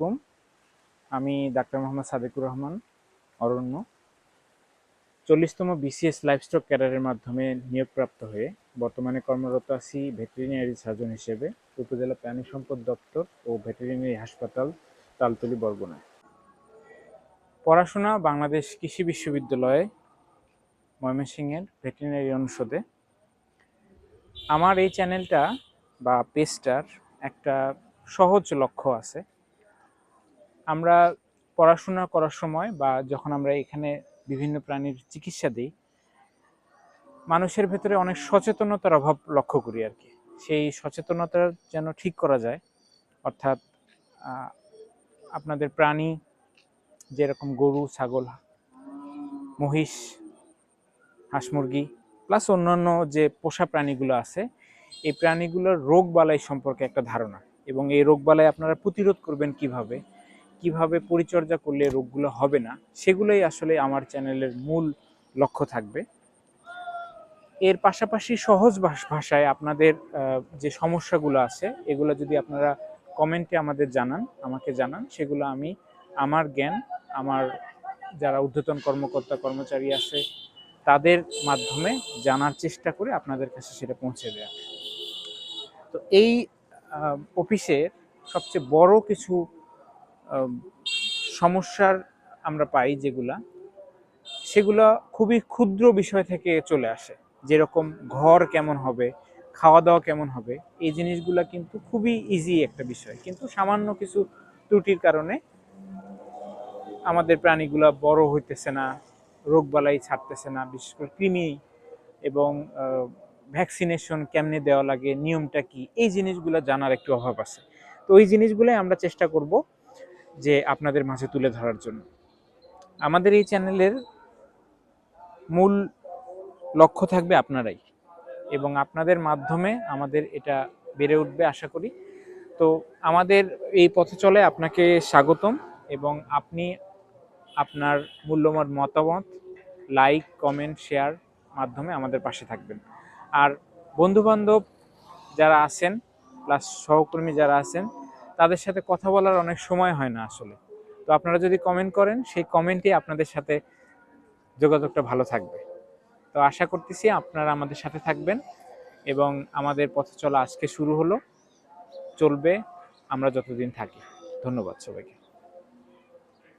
আলাইকুম। আমি ডাক্তার মোহাম্মদ সাদেকুর রহমান, অরণ্য। চল্লিশতম বিসিএস লাইফস্টক ক্যাডারের মাধ্যমে নিয়োগপ্রাপ্ত হয়ে বর্তমানে কর্মরত আছি ভেটেরিনারি সার্জন হিসেবে, উপজেলা প্রাণী সম্পদ দপ্তর ও ভেটেরিনারি হাসপাতাল তালতলি বরগুনায়। পড়াশোনা বাংলাদেশ কৃষি বিশ্ববিদ্যালয়ে, ময়মনসিংহের ভেটেরিনারি অনুষদে। আমার এই চ্যানেলটা বা পেজটার একটা সহজ লক্ষ্য আছে। আমরা পড়াশোনা করার সময় বা যখন আমরা এখানে বিভিন্ন প্রাণীর চিকিৎসা দিই, মানুষের ভেতরে অনেক সচেতনতার অভাব লক্ষ্য করি আর কি। সেই সচেতনতা যেন ঠিক করা যায়, অর্থাৎ আপনাদের প্রাণী যেরকম গরু, ছাগল, মহিষ, হাঁস মুরগি প্লাস অন্যান্য যে পোষা প্রাণীগুলো আছে, এই প্রাণীগুলোর রোগ বালাই সম্পর্কে একটা ধারণা। এবং এই রোগ বালাই আপনারা প্রতিরোধ করবেন কীভাবে? কীভাবে পরিচর্যা করলে রোগগুলো হবে না, সেগুলোই আসলে আমার চ্যানেলের মূল লক্ষ্য থাকবে। এর পাশাপাশি সহজ ভাষ- ভাষায় আপনাদের যে সমস্যাগুলো আছে, এগুলো যদি আপনারা কমেন্টে আমাদের জানান, আমাকে জানান, সেগুলো আমি, আমার জ্ঞান, আমার যারা ঊর্ধ্বতন কর্মকর্তা, কর্মচারী আছে, তাদের মাধ্যমে জানার চেষ্টা করে আপনাদের কাছে সেটা পৌঁছে দেওয়া তো এই অফিসের সবচেয়ে বড় কিছু সমস্যার আমরা পাই যেগুলা, সেগুলো খুবই ক্ষুদ্র বিষয় থেকে চলে আসে। যেরকম ঘর কেমন হবে খাওয়া দাওয়া কেমন হবে, এই জিনিসগুলা কিন্তু খুবই ইজি একটা বিষয়। কিন্তু সামান্য কিছু ত্রুটির কারণে আমাদের প্রাণীগুলা বড় হইতেছে না, রোগবালাই ছাড়তেছে না, বিশেষ করে কৃমি এবং ভ্যাকসিনেশন কেমনে দেওয়া লাগে, নিয়মটা কি, এই জিনিসগুলো জানার একটু অভাব আছে। তো ওই জিনিসগুলোই আমরা চেষ্টা করব যে আপনাদের মাঝে তুলে ধরার জন্য। আমাদের এই চ্যানেলের মূল লক্ষ্য থাকবে আপনারাই এবং আপনাদের মাধ্যমে আমাদের এটা বেড়ে উঠবে আশা করি। তো আমাদের এই পথে চলে আপনাকে স্বাগতম এবং আপনি আপনার মূল্যবান মতামত লাইক, কমেন্ট, শেয়ার মাধ্যমে আমাদের পাশে থাকবেন। আর বন্ধুবান্ধব যারা আছেন প্লাস সহকর্মী যারা আছেন তাদের সাথে কথা বলার অনেক সময় হয় না আসলে। তো আপনারা যদি কমেন্ট করেন, সেই কমেন্টই আপনাদের সাথে যোগাযোগটা ভালো থাকবে। তো আশা করতেছি আপনারা আমাদের সাথে থাকবেন এবং আমাদের পথ চলা আজকে শুরু হলো, চলবে, আমরা যতদিন থাকি। ধন্যবাদ সবাইকে।